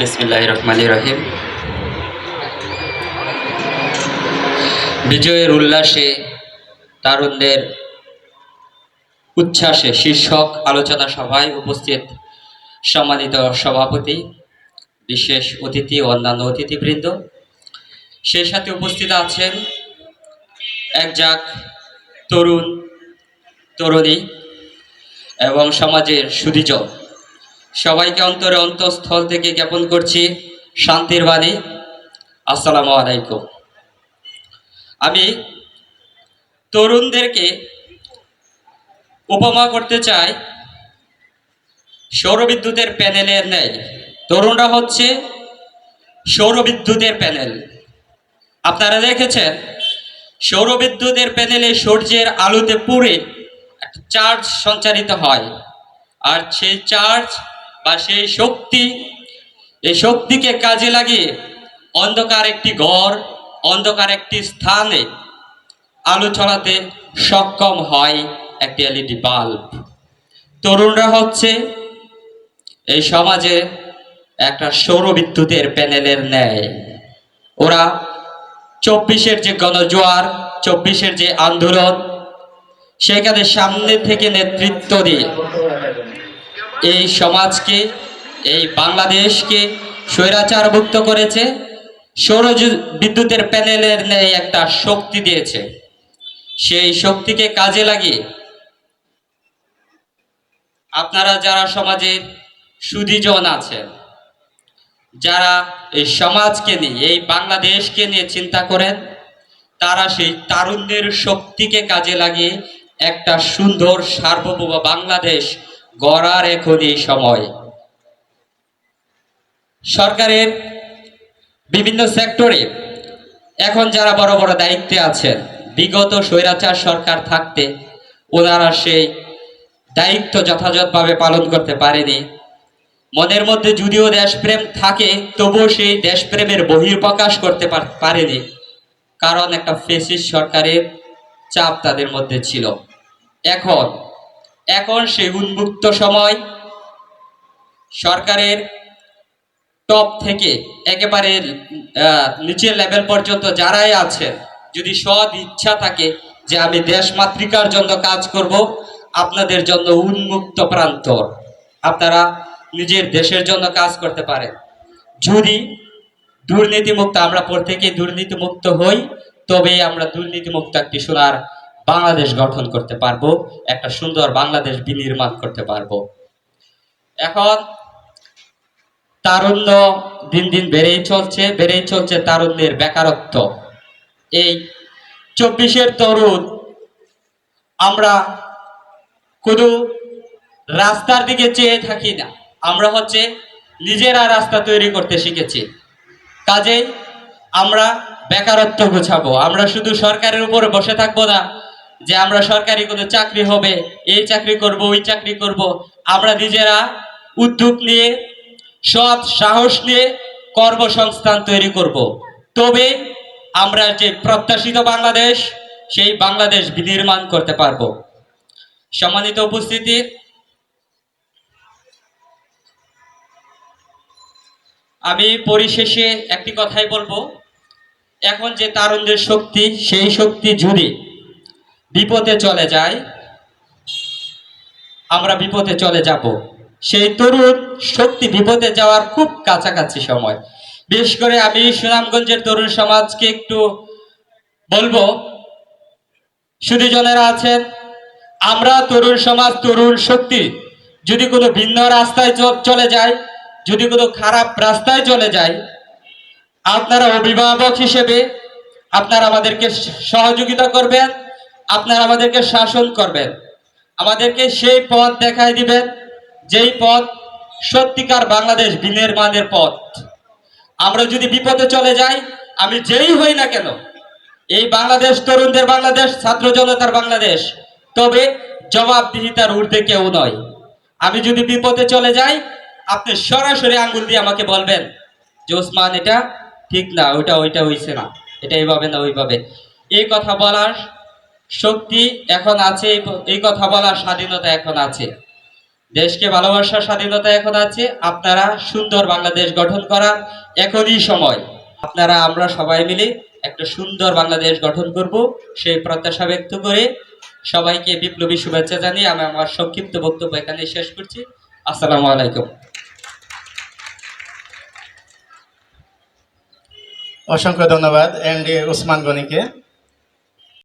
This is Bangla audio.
বিসমিল্লাহ রহমান রহিম বিজয়ের উল্লাসে তারুণদের উচ্ছ্বাসে শীর্ষক আলোচনা সভায় উপস্থিত সম্মানিত সভাপতি, বিশেষ অতিথি অন্যান্য অতিথিবৃন্দ। সেই সাথে উপস্থিত আছেন এক যাক তরুণ, তরুণী এবং সমাজের সুদীজন সবাইকে অন্তরে অন্তঃস্থল থেকে জ্ঞাপন করছি, শান্তির বাণী। আসসালামু আলাইকুম। আমি তরুণদেরকে উপমা করতে চাই। সৌরবিদ্যুতের প্যানেলের ন্যায়। তরুণরা হচ্ছে সৌরবিদ্যুতের প্যানেল। আপনারা দেখেছেন, সৌরবিদ্যুতের প্যানেলে সূর্যের আলোতে পুড়ে চার্জ সঞ্চারিত হয়। আর সেই চার্জ বা সেই শক্তি, এই শক্তিকে কাজে লাগিয়ে অন্ধকার একটি ঘর, অন্ধকার একটি স্থানে আলো ছড়াতে সক্ষম হয় একটি এলইডি বাল্ব। তরুণরা হচ্ছে এই সমাজে একটা সৌর বিদ্যুতের প্যানেলের ন্যায়। ওরা চব্বিশের যে গণজোয়ার, চব্বিশের যে আন্দোলন, সেখানে সামনে থেকে নেতৃত্ব দিয়ে এই সমাজকে, এই বাংলাদেশকে স্বৈরাচারভুক্ত করেছে সৌর বিদ্যুতের প্যানেলের ন্যায় একটা শক্তি দিয়েছে। সেই শক্তিকে কাজে লাগিয়ে আপনারা যারা সমাজের সুদীজন আছেন, যারা এই সমাজকে নিয়ে, এই বাংলাদেশকে নিয়ে চিন্তা করেন, তারা সেই তারুণ্যের শক্তিকে কাজে লাগিয়ে একটা সুন্দর সার্বভৌম বাংলাদেশ গড়ার এখন এই সময়। সরকারের বিভিন্ন সেক্টরে এখন যারা বড় বড় দায়িত্বে আছেন, বিগত স্বৈরাচার সরকার থাকতে ওনারা সেই দায়িত্ব যথাযথভাবে পালন করতে পারেনি। মনের মধ্যে যদিও দেশপ্রেম থাকে, তবুও সেই দেশপ্রেমের বহির্প্রকাশ করতে পার- পারেনি। কারণ একটা ফেসিস সরকারের চাপ তাদের মধ্যে ছিল। এখন এখন সেই উন্মুক্ত সময়। সরকারের টপ থেকে একেবারে নিচের লেভেল পর্যন্ত যারাই আছেন, যদি সৎ ইচ্ছা থাকে যে আমি দেশ মাতৃকার জন্য কাজ করব, আপনাদের জন্য উন্মুক্ত প্রান্তর। আপনারা নিজের দেশের জন্য কাজ করতে পারেন। যদি দুর্নীতিমুক্ত, আমরা প্রত্যেকে দুর্নীতিমুক্ত হই, তবেই আমরা দুর্নীতিমুক্ত একটি সোনার বাংলাদেশ গঠন করতে পারব, একটা সুন্দর বাংলাদেশ বিনির্মাণ করতে পারব। এখন তারুণ্য দিন দিন বেড়েই চলছে বেড়েই চলছে তারুণ্যের বেকারত্ব। এই চব্বিশের তরুণ, আমরা কোনো রাস্তার দিকে চেয়ে থাকি না। আমরা হচ্ছে নিজেরা রাস্তা তৈরি করতে শিখেছি। কাজেই আমরা বেকারত্ব গোছাবো। আমরা শুধু সরকারের উপরে বসে থাকব না যে আমরা সরকারি কোনো চাকরি হবে, এই চাকরি করব, ওই চাকরি করব। আমরা নিজেরা উদ্যোগ নিয়ে, সৎ সাহস নিয়ে কর্মসংস্থান তৈরি করব। তবে আমরা যে প্রত্যাশিত বাংলাদেশ, সেই বাংলাদেশ বিনির্মাণ করতে পারব। সম্মানিত উপস্থিতি। আমি পরিশেষে একটি কথাই বলব। এখন যে তারুণ্যের শক্তি, সেই শক্তি যদি বিপদে চলে যায় আমরা বিপদে চলে যাব। সেই তরুণ শক্তি বিপদে যাওয়ার খুব কাছাকাছি সময়। বিশেষ করে আমি সুনামগঞ্জের তরুণ সমাজকে একটু বলব, সুদীজনেরা আছেন, আমরা তরুণ সমাজ, তরুণ শক্তি, যদি কোনো ভিন্ন রাস্তায় চলে যায় যদি কোনো খারাপ রাস্তায় চলে যায় আপনারা অভিভাবক হিসেবে আপনারা আমাদেরকে সহযোগিতা করবেন। আপনারা আমাদেরকে শাসন করবেন। আমাদেরকে সেই পথ দেখাই দিবেন, যেই পথ সত্যিকার বাংলাদেশ বিনির্মাণের পথ। আমরা যদি বিপদে চলে যাই, আমি যেই হই না কেন, এই বাংলাদেশ, তরুণদের বাংলাদেশ, ছাত্র জনতার বাংলাদেশ, তবে জবাবদিহিতার ঊর্ধ্বে কেউ নয়। আমি যদি বিপদে চলে যাই, আপনি সরাসরি আঙ্গুল দিয়ে আমাকে বলবেন যে, ওসমান, এটা ঠিক না ওইটা ওইটা হইছে না, এটা এইভাবে না, ওইভাবে। এই কথা বলার শক্তি এখন আছে, এই কথা বলার স্বাধীনতা এখন আছে। দেশকে ভালোবাসার স্বাধীনতা এখন আছে। আপনারা সুন্দর বাংলাদেশ গঠন করার এখনই সময়। আপনারা, আমরা সবাই মিলে একটা সুন্দর বাংলাদেশ গঠন করব। সেই প্রত্যাশা ব্যক্ত করে সবাইকে বিপ্লবী শুভেচ্ছা জানিয়ে আমি আমার সংক্ষিপ্ত বক্তব্য এখানে শেষ করছি। আসসালামু আলাইকুম। অসংখ্য ধন্যবাদ এন ডি ওসমান গনিকে।